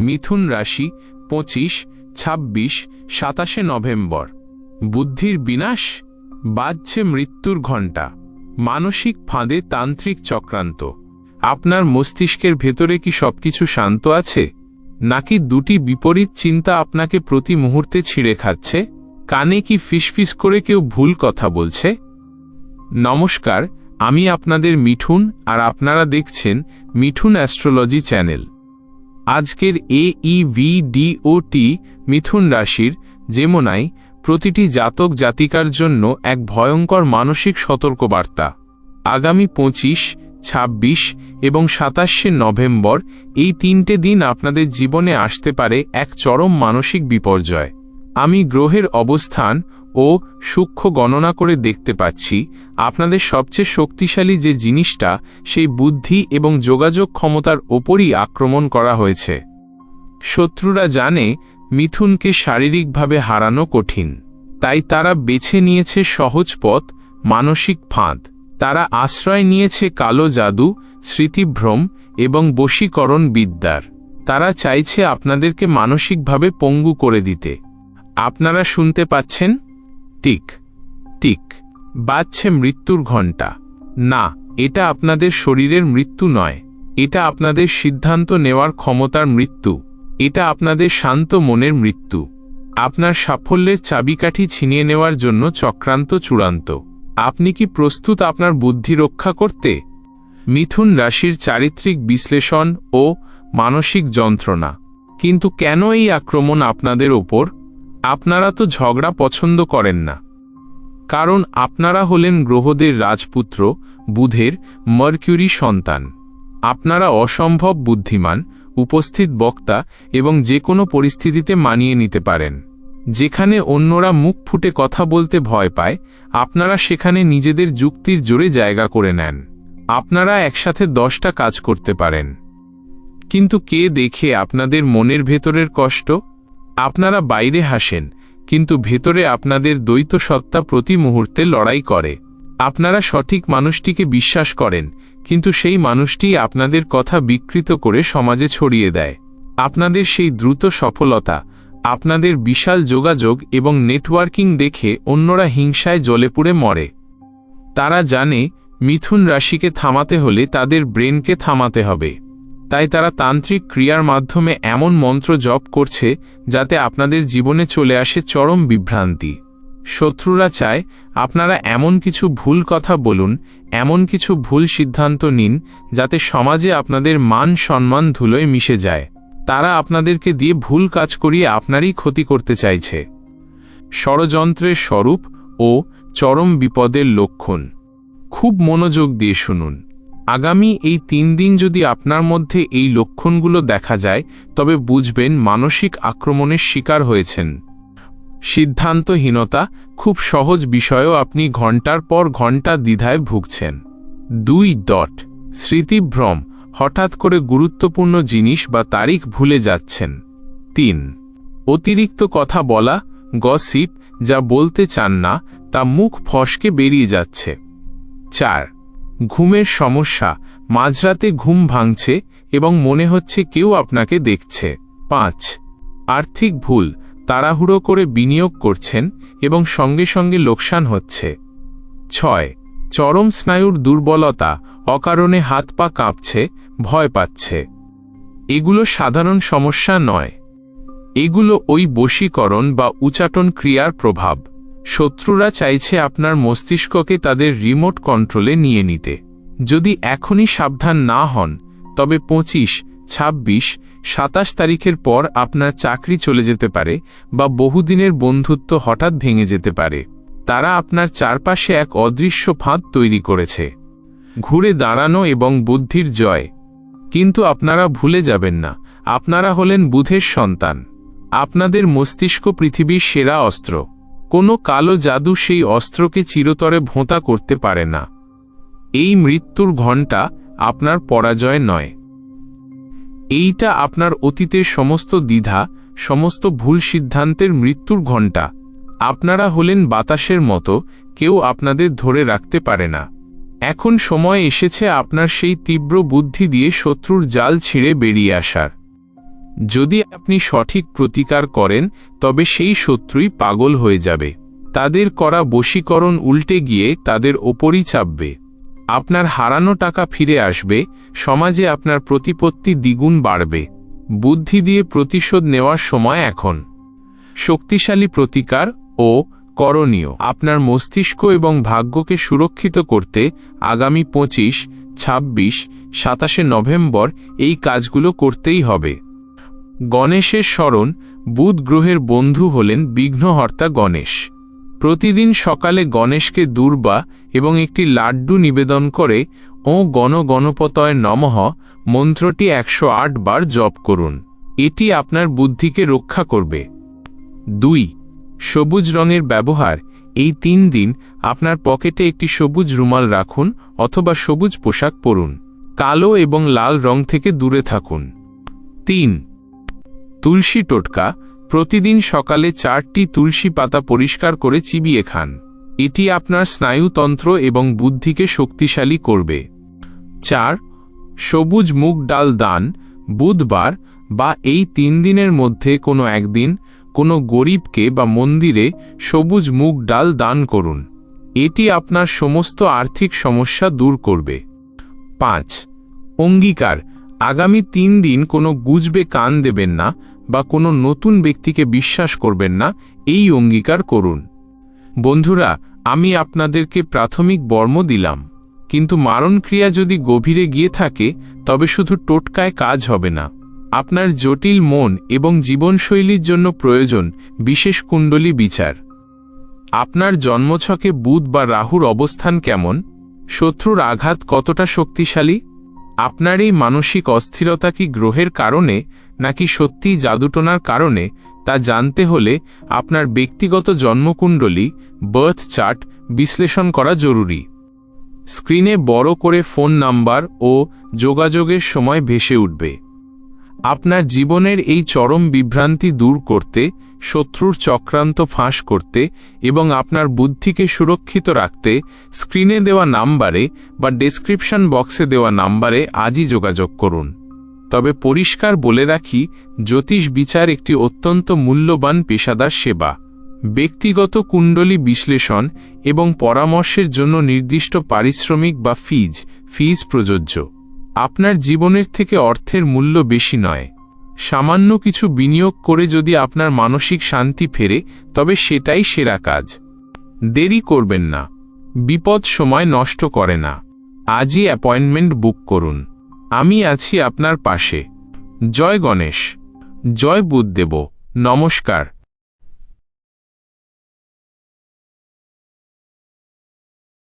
মিথুন রাশি, পঁচিশ, ছাব্বিশ, সাতাশে নভেম্বর। বুদ্ধির বিনাশ, বাজছে মৃত্যুর ঘণ্টা। মানসিক ফাঁদে তান্ত্রিক চক্রান্ত। আপনার মস্তিষ্কের ভেতরে কি সবকিছু শান্ত আছে? নাকি দুটি বিপরীত চিন্তা আপনাকে প্রতি মুহূর্তে ছিঁড়ে খাচ্ছে? কানে কি ফিসফিস করে কেউ ভুল কথা বলছে? নমস্কার, আমি আপনাদের মিঠুন আর আপনারা দেখছেন মিঠুন অ্যাস্ট্রোলজি চ্যানেল। আজকের এ ই ভি ডি ও টি মিথুন রাশির যেমনাই প্রতিটি জাতক জাতিকার জন্য এক ভয়ঙ্কর মানসিক সতর্কবার্তা। আগামী পঁচিশ ২৬ এবং সাতাশে নভেম্বর এই তিনটে দিন আপনাদের জীবনে আসতে পারে এক চরম মানসিক বিপর্যয়। আমি গ্রহের অবস্থান ও সূক্ষ্ম গণনা করে দেখতে পাচ্ছি। আপনাদের সবচেয়ে শক্তিশালী যে জিনিসটা, সেই বুদ্ধি এবং যোগাযোগ ক্ষমতার ওপরই আক্রমণ করা হয়েছে। শত্রুরা জানে মিথুনকে শারীরিকভাবে হারানো কঠিন। তাই তারা বেছে নিয়েছে সহজ পথ, মানসিক ফাঁদ। তারা আশ্রয় নিয়েছে কালো জাদু, স্মৃতিভ্রম এবং বশীকরণ বিদ্যার তারা চাইছে আপনাদেরকে মানসিকভাবে পঙ্গু করে দিতে। আপনারা শুনতে পাচ্ছেন? টিক টিক, বাজছে মৃত্যুর ঘণ্টা। না, এটা আপনাদের শরীরের মৃত্যু নয়। এটা আপনাদের সিদ্ধান্ত নেওয়ার ক্ষমতার মৃত্যু। এটা আপনাদের শান্ত মনের মৃত্যু। আপনার সাফল্যের চাবিকাঠি ছিনিয়ে নেওয়ার জন্য চক্রান্ত চূড়ান্ত। আপনি কি প্রস্তুত আপনার বুদ্ধি রক্ষা করতে? মিথুন রাশির চারিত্রিক বিশ্লেষণ ও মানসিক যন্ত্রণা। কিন্তু কেন এই আক্রমণ আপনাদের ওপর? আপনারা তো ঝগড়া পছন্দ করেন না। কারণ আপনারা হলেন গ্রহদের রাজপুত্র, বুধের মার্কিউরি সন্তান। আপনারা অসম্ভব বুদ্ধিমান, উপস্থিত বক্তা এবং যে কোনো পরিস্থিতিতে মানিয়ে নিতে পারেন। যেখানে অন্যরা মুখ ফুটে কথা বলতে ভয় পায়, আপনারা সেখানে নিজেদের যুক্তির জোরে জায়গা করে নেন। আপনারা একসাথে দশটা কাজ করতে পারেন। কিন্তু কে দেখে আপনাদের মনের ভেতরের কষ্ট? আপনারা বাইরে হাসেন, কিন্তু ভেতরে আপনাদের দ্বৈত সত্তা প্রতি মুহূর্তে লড়াই করে। আপনারা সঠিক মানুষটিকে বিশ্বাস করেন, কিন্তু সেই মানুষটি আপনাদের কথা বিকৃত করে সমাজে ছড়িয়ে দেয়। আপনাদের সেই দ্রুত সফলতা, আপনাদের বিশাল যোগাযোগ এবং নেটওয়ার্কিং দেখে অন্যরা হিংসায় জ্বলে পুড়ে মরে। তারা জানে, মিথুন রাশিকে থামাতে হলে তাদের ব্রেনকে থামাতে হবে। তাই তারা তান্ত্রিক ক্রিয়ার মাধ্যমে এমন মন্ত্র জপ করছে যাতে আপনাদের জীবনে চলে আসে চরম বিভ্রান্তি। শত্রুরা চায়, আপনারা এমন কিছু ভুল কথা বলুন, এমন কিছু ভুল সিদ্ধান্ত নিন, যাতে সমাজে আপনাদের মান সম্মান ধুলোয় মিশে যায়। তারা আপনাদেরকে দিয়ে ভুল কাজ করিয়ে আপনারই ক্ষতি করতে চাইছে। ষড়যন্ত্রের স্বরূপ ও চরম বিপদের লক্ষণ। খুব মনোযোগ দিয়ে শুনুন। আগামী এই তিন দিন যদি আপনার মধ্যে এই লক্ষণগুলো দেখা যায়, তবে বুঝবেন মানসিক আক্রমণের শিকার হয়েছেন। সিদ্ধান্তহীনতা খুব সহজ বিষয়েও আপনি ঘণ্টার পর ঘণ্টা দ্বিধায় ভুগছেন। দুই ডট, স্মৃতিভ্রম, হঠাৎ করে গুরুত্বপূর্ণ জিনিস বা তারিখ ভুলে যাচ্ছেন। তিন, অতিরিক্ত কথা বলা, গসিপ, যা বলতে চান না, তা মুখ ফসকে বেরিয়ে যাচ্ছে। চার ঘুমের সমস্যা, মাঝরাতে ঘুম ভাঙছে এবং মনে হচ্ছে কেউ আপনাকে দেখছে। পাঁচ, আর্থিক ভুল, তাড়াহুড়ো করে বিনিয়োগ করছেন এবং সঙ্গে সঙ্গে লোকসান হচ্ছে। ছয়, চরম স্নায়ুর দুর্বলতা, অকারণে হাত পা কাঁপছে, ভয় পাচ্ছে। এগুলো সাধারণ সমস্যা নয়। এগুলো ওই বশীকরণ বা উচাটন ক্রিয়ার প্রভাব। শত্রুরা চাইছে আপনার মস্তিষ্ককে তাদের রিমোট কন্ট্রোলে নিয়ে নিতে। যদি এখনই সাবধান না হন, তবে পঁচিশ ২৬ সাতাশ তারিখের পর আপনার চাকরি চলে যেতে পারে বা বহুদিনের বন্ধুত্ব হঠাৎ ভেঙে যেতে পারে। তারা আপনার চারপাশে এক অদৃশ্য ফাঁদ তৈরি করেছে। ঘুরে দাঁড়ানো এবং বুদ্ধির জয়। কিন্তু আপনারা ভুলে যাবেন না, আপনারা হলেন বুধের সন্তান। আপনাদের মস্তিষ্ক পৃথিবীর সেরা অস্ত্র। কোনো কালো জাদু সেই অস্ত্রকে চিরতরে ভোঁতা করতে পারে না। এই মৃত্যুর ঘণ্টা আপনার পরাজয় নয়। এইটা আপনার অতীতের সমস্ত দ্বিধা, সমস্ত ভুল সিদ্ধান্তের মৃত্যুর ঘণ্টা। আপনারা হলেন বাতাসের মতো, কেউ আপনাদের ধরে রাখতে পারে না। এখন সময় এসেছে আপনার সেই তীব্র বুদ্ধি দিয়ে শত্রুর জাল ছিঁড়ে বেরিয়ে আসার। যদি আপনি সঠিক প্রতিকার করেন, তবে সেই শত্রুই পাগল হয়ে যাবে। তাদের করা বশীকরণ উল্টে গিয়ে তাদের ওপরই চাপবে। আপনার হারানো টাকা ফিরে আসবে, সমাজে আপনার প্রতিপত্তি দ্বিগুণ বাড়বে। বুদ্ধি দিয়ে প্রতিশোধ নেওয়ার সময় এখন। শক্তিশালী প্রতিকার ও করণীয়। আপনার মস্তিষ্ক এবং ভাগ্যকে সুরক্ষিত করতে আগামী পঁচিশ, ছাব্বিশ, সাতাশে নভেম্বর এই কাজগুলো করতেই হবে। গণেশের স্মরণ বুধ গ্রহের বন্ধু হলেন বিঘ্নহর্তা গণেশ। প্রতিদিন সকালে গণেশকে দুর্বা এবং একটি লাড্ডু নিবেদন করে, ও গণ গণপতয় নমঃ, মন্ত্রটি একশো আট বার জপ করুন, এটি আপনার বুদ্ধিকে রক্ষা করবে। দুই, সবুজ রঙের ব্যবহার, এই তিন দিন আপনার পকেটে একটি সবুজ রুমাল রাখুন অথবা সবুজ পোশাক পরুন, কালো এবং লাল রং থেকে দূরে থাকুন। তিন তুলসী টোটকা প্রতিদিন সকালে চারটি তুলসী পাতা পরিষ্কার করে চিবিয়ে খান। এটি আপনার স্নায়ুতন্ত্র এবং বুদ্ধিকে শক্তিশালী করবে। চার, সবুজ মুগ ডাল দান বুধবার বা এই তিন দিনের মধ্যে কোনো একদিন কোনো গরিবকে বা মন্দিরে সবুজ মুগ ডাল দান করুন। এটি আপনার সমস্ত আর্থিক সমস্যা দূর করবে। পাঁচ, অঙ্গীকার আগামী তিন দিন কোনো গুজবে কান দেবেন না বা কোনো নতুন ব্যক্তিকে বিশ্বাস করবেন না, এই অঙ্গীকার করুন। বন্ধুরা, আমি আপনাদেরকে প্রাথমিক বর্ম দিলাম, কিন্তু মারণক্রিয়া যদি গভীরে গিয়ে থাকে, তবে শুধু টোটকায় কাজ হবে না। আপনার জটিল মন এবং জীবনশৈলীর জন্য প্রয়োজন বিশেষ কুণ্ডলী বিচার। আপনার জন্মছকে বুধ বা রাহুর অবস্থান কেমন? শত্রুর আঘাত কতটা শক্তিশালী? আপনার এই মানসিক অস্থিরতা কি গ্রহের কারণে, নাকি সত্যিই জাদুটনার কারণে, তা জানতে হলে আপনার ব্যক্তিগত জন্মকুণ্ডলী বার্থ চার্ট বিশ্লেষণ করা জরুরি। স্ক্রিনে বড় করে ফোন নাম্বার ও যোগাযোগের সময় ভেসে উঠবে। আপনার জীবনের এই চরম বিভ্রান্তি দূর করতে, শত্রুর চক্রান্ত ফাঁস করতে এবং আপনার বুদ্ধিকে সুরক্ষিত রাখতে, স্ক্রিনে দেওয়া নাম্বারে বা ডেসক্রিপশন বক্সে দেওয়া নাম্বারে আজই যোগাযোগ করুন। তবে পরিষ্কার বলে রাখি, জ্যোতিষ বিচার একটি অত্যন্ত মূল্যবান পেশাদার সেবা। ব্যক্তিগত কুণ্ডলী বিশ্লেষণ এবং পরামর্শের জন্য নির্দিষ্ট পারিশ্রমিক বা ফিজ ফিজ প্রযোজ্য। আপনার জীবনের থেকে অর্থের মূল্য বেশি নয়। সামান্য কিছু বিনিয়োগ করে যদি আপনার মানসিক শান্তি ফেরে, তবে সেটাই সেরা কাজ। দেরি করবেন না। বিপদ সময় নষ্ট করে না। আজই অ্যাপয়েন্টমেন্ট বুক করুন। আমি আছি আপনার পাশে। জয় গণেশ। জয় বুদ্ধদেব নমস্কার।